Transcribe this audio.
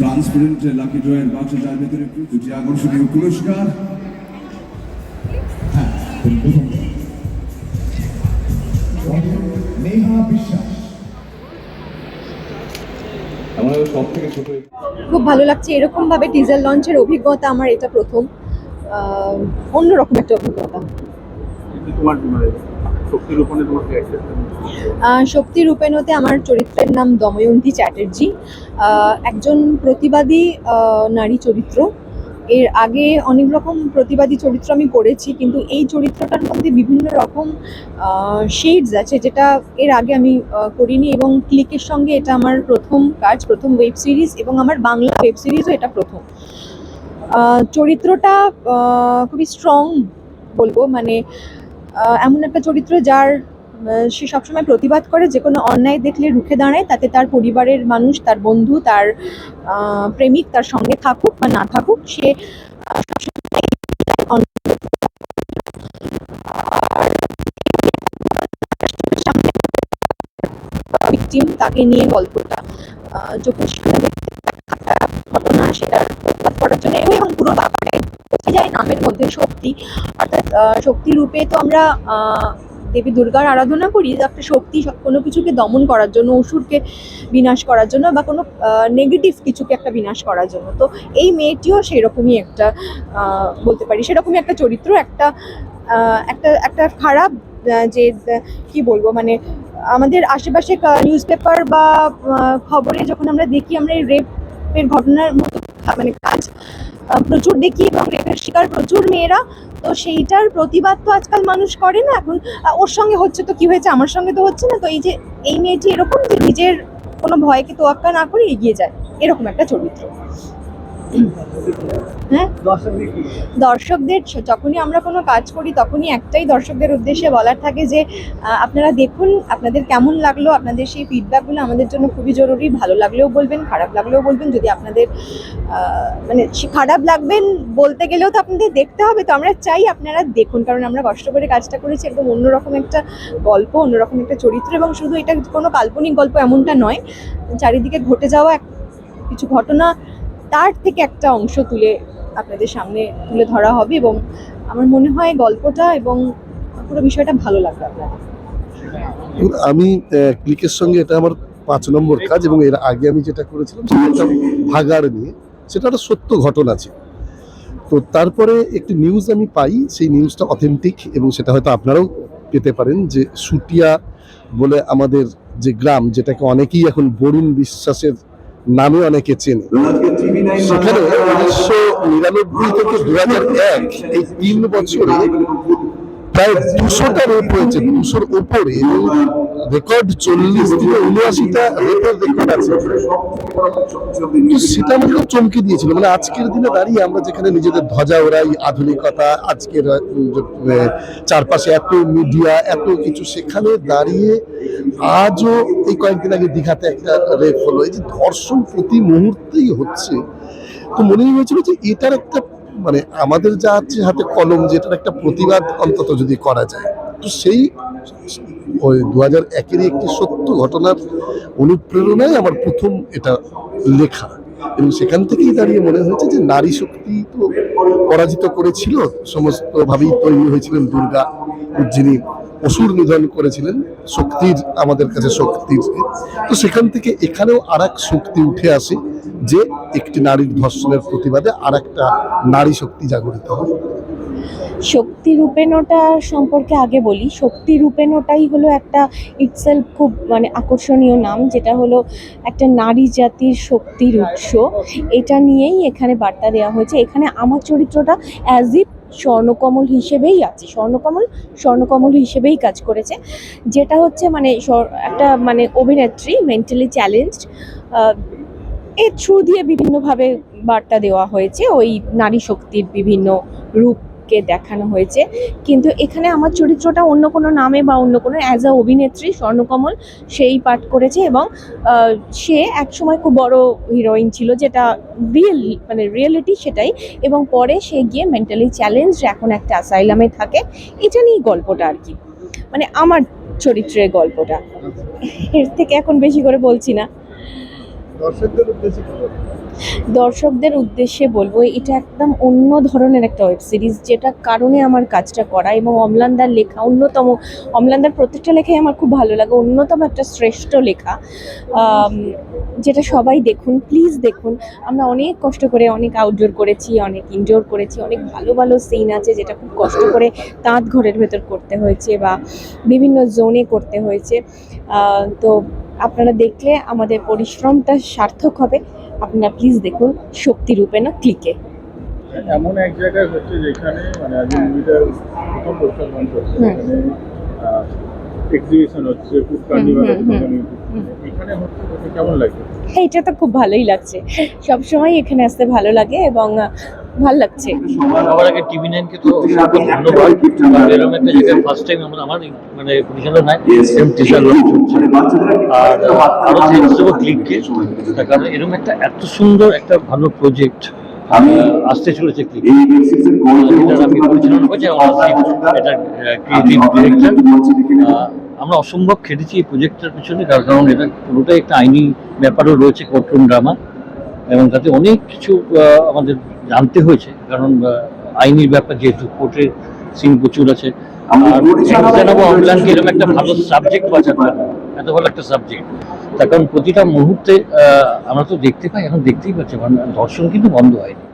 Transparent lucky ড্রয়ের বাক্স যার ভেতরে দুটি আকর্ষণীয় পুরস্কার। হ্যাঁ প্রথম নেহা বিশ্বাস। আমাদের সব থেকে ছোট খুব ভালো লাগছে। এরকম ভাবে টিজার লঞ্চের অভিজ্ঞতা আমার এটা প্রথম। অন্যরকম একটা অভিজ্ঞতা। শক্তি রূপেণতে আমার চরিত্রের নাম দময়ন্তী চ্যাটার্জি। একজন প্রতিবাদী নারী চরিত্র। এর আগে অনেক রকম প্রতিবাদী চরিত্র আমি করেছি, কিন্তু এই চরিত্রটার মধ্যে বিভিন্ন রকম শেডস আছে যেটা এর আগে আমি করিনি এবং ক্লিকের সঙ্গে এটা আমার প্রথম কাজ, প্রথম ওয়েব সিরিজ এবং আমার বাংলা ওয়েব সিরিজও এটা প্রথম। চরিত্রটা খুবই স্ট্রং বলব মানে এমন একটা চরিত্র যার সে সবসময় প্রতিবাদ করে, যে কোনো অন্যায় দেখলে রুখে দাঁড়ায়, তাতে তার পরিবারের মানুষ, তার বন্ধু, তার প্রেমিক তার সঙ্গে থাকুক বা না থাকুক, সে তাকে নিয়ে গল্পটা চোখের সামনে ঘটনা সেটার মধ্যে শক্তি। অর্থাৎ আহ, শক্তি রূপে তো আমরা দেবী দুর্গার আরাধনা করি একটা শক্তি কোনো কিছুকে দমন করার জন্য অসুরকে বিনাশ করার জন্য বা কোনো নেগেটিভ কিছুকে একটা বিনাশ করার জন্য। তো এই মেয়েটিও সেরকমই একটা বলতে পারি সেরকমই একটা চরিত্র একটা একটা একটা খারাপ যে কি বলব মানে আমাদের আশেপাশে নিউজ পেপার বা খবরে যখন আমরা দেখি আমরা এই রেপের ঘটনার মতো মানে কাজ প্রচুর দেখি এবং রেপের শিকার প্রচুর মেয়েরা। তো সেইটার প্রতিবাদ তো আজকাল মানুষ করে না। এখন ওর সঙ্গে হচ্ছে তো কি হয়েছে? আমার সঙ্গে তো হচ্ছে না। তো এই যে, এই মেয়েটি এরকম যে নিজের কোনো ভয়কে তোয়াক্কা না করে এগিয়ে যায়। এরকম একটা চরিত্র। হ্যাঁ? দর্শকদের যখনই আমরা কোনো কাজ করি, তখনই একটাই দর্শকদের উদ্দেশ্যে বলার থাকে যে আপনারা দেখুন আপনাদের কেমন লাগল, আপনাদের সেই ফিডব্যাকগুলো আমাদের জন্য খুবই জরুরি। ভালো লাগলেও বলবেন, খারাপ লাগলেও বলবেন। যদি আপনাদের মানে খারাপ লাগবেন বলতে গেলেও তো আপনাদের দেখতে হবে। তো আমরা চাই আপনারা দেখুন, কারণ আমরা কষ্ট করে কাজটা করেছি, একদম অন্যরকম একটা গল্প, অন্যরকম একটা চরিত্র, এবং শুধু এটা কোনো কাল্পনিক গল্প এমনটা নয়। চারিদিকে ঘটে যাওয়া কিছু ঘটনা তার থেকে একটা অংশ তুলে আপনাদের সামনে তুলে ধরা হবে এবং আমার মনে হয় গল্পটা এবং পুরো বিষয়টা ভালো লাগবে আপনাদের। এবং আমি ক্লিকের সঙ্গে এটা আমার পাঁচ নম্বর কাজ এবং এর আগে আমি যেটা করেছিলাম সেটা ভাগাড় নিয়ে, সেটা একটা সত্য ঘটনা ছিল। তো তারপরে একটি নিউজ আমি পাই, সেই নিউজটা অথেন্টিক এবং সেটা হয়তো আপনারাও পেতে পারেন যে সুটিয়া বলে আমাদের যে গ্রাম, যেটাকে অনেকেই এখন বরুণ বিশ্বাসের নামে অনেকে চেনে। সেখানে উনিশশো নিরানব্বই থেকে দু হাজার এক এই তিন বছরে প্রায় দুশোটা রেপ হয়েছে দুশোর উপরে রেকর্ড চল্লিশ থেকে উনআশিটা রেপের রেকর্ড আছে। সেটা আমাকে চমকে দিয়েছিল মানে আজকের দিনে দাঁড়িয়ে আমরা যেখানে নিজেদের ধ্বজা ওড়াই, আধুনিকতা, আজকের চারপাশে এত মিডিয়া এত কিছু, সেখানে দাঁড়িয়ে আজও এই কয়েকদিন আগে দীঘাতে একটা রেপ হলো। এই যে ধর্ষণ প্রতি মুহূর্তেই হচ্ছে, তো মনে হয়েছিল যে এটার একটা মানে আমাদের যা আছে হাতে কলম যেটার একটা প্রতিবাদ অন্তত যদি করা যায়, তো সেই ওই দু হাজার একেরই একটি সত্য ঘটনার অনুপ্রেরণায় আমার প্রথম এটা লেখা। এবং সেখান থেকেই দাঁড়িয়ে মনে হয়েছে যে নারী শক্তি তো পরাজিত করেছিল, সমস্তভাবেই তৈরি হয়েছিলেন দুর্গা, যিনি অসুর নিধন করেছিলেন, শক্তির, আমাদের কাছে শক্তির। তো সেখান থেকে এখানেও আর শক্তি উঠে আসে যে একটি নারীর ধর্ষণের প্রতিবাদে আর একটা নারী শক্তি জাগরিত শক্তি রূপেণটা সম্পর্কে আগে বলি। শক্তি রূপেণটাই হলো একটা ইটসেলফ খুব মানে আকর্ষণীয় নাম, যেটা হলো একটা নারী জাতির শক্তির উৎস। এটা নিয়েই এখানে বার্তা দেওয়া হয়েছে। এখানে আমার চরিত্রটা অ্যাজ ইফ স্বর্ণকমল হিসেবেই আছে। স্বর্ণকমল স্বর্ণকমল হিসেবেই কাজ করেছে। যেটা হচ্ছে মানে একটা মানে অভিনেত্রী মেন্টালি চ্যালেঞ্জড এর থ্রু দিয়ে বিভিন্নভাবে বার্তা দেওয়া হয়েছে, ওই নারী শক্তির বিভিন্ন রূপকে দেখানো হয়েছে। কিন্তু এখানে আমার চরিত্রটা অন্য কোনো নামে বা অন্য কোনো অ্যাজ আ অভিনেত্রী স্বর্ণকমল সেই পাঠ করেছে এবং সে একসময় খুব বড় হিরোইন ছিল যেটা রিয়েল মানে রিয়েলিটি সেটাই এবং পরে সে গিয়ে মেন্টালি চ্যালেঞ্জ এখন একটা অ্যাসাইলামে থাকে। এটা নিয়েই গল্পটা আর কি। মানে আমার চরিত্রের গল্পটা। এর থেকে এখন বেশি করে বলছি না। দর্শকদের উদ্দেশ্যে বলব? এটা একদম অন্য ধরনের একটা ওয়েব সিরিজ যেটা কারণে আমার কাজটা করা এবং অম্লানদার লেখা, অন্যতম অম্লানদার প্রত্যেকটা লেখাই আমার খুব ভালো লাগে, অন্যতম একটা শ্রেষ্ঠ লেখা। যেটা সবাই দেখুন প্লিজ দেখুন, আমরা অনেক কষ্ট করে, অনেক আউটডোর করেছি, অনেক ইনডোর করেছি, অনেক ভালো ভালো সিন আছে যেটা খুব কষ্ট করে তাঁত ঘরের ভেতর করতে হয়েছে বা বিভিন্ন জোনে করতে হয়েছে। তো আপনারা দেখলে আমাদের পরিশ্রমটা সার্থক হবে। আপনারা প্লিজ দেখুন শক্তি রূপে না ক্লিকে এমন এক জায়গায় হচ্ছে যেখানে মানে আজ মুভিটার প্রথম হুম। এখানে এক্সিবিশন হচ্ছে ফুড কার্নিভাল। এখানে হচ্ছে কেমন লাগে এটা তো খুব ভালোই লাগছে। সবসময় এখানে আসতে ভালো লাগে এবং ভালো লাগছে। সবার আগে টিভি নাইনকে তো ধন্যবাদ। এরকম একটা জায়গায় ফার্স্ট টাইম আমরা আমার মানে পরিচালনা নাই এরকম টিচার লঞ্চ হচ্ছে আর আরও থ্যাংকস দেবো ক্লিককে তার কারণ এরকম একটা এত সুন্দর একটা ভালো প্রজেক্ট আমি আসতে চলেছে ক্লিক যেটা আমি পরিচালনা করছি আমার এটা ক্রিয়েটিভ ডিরেক্টর আমরা অসম্ভব খেটেছি এই প্রজেক্টটার পিছনে তার কারণ এটা পুরোটাই একটা আইনি ব্যাপারও রয়েছে কোর্টরুম ড্রামা এবং তাতে অনেক কিছু আমাদের জানতে হয়েছে কারণ আইনের ব্যাপার যেহেতু কোর্টের সিন প্রচুর আছে। আর এরকম একটা ভালো সাবজেক্ট বাঁচাতে এত ভালো একটা সাবজেক্ট তার কারণ প্রতিটা মুহূর্তে আমরা তো দেখতে পাই এখন দেখতেই পাচ্ছি কারণ দর্শন কিন্তু বন্ধ হয়নি।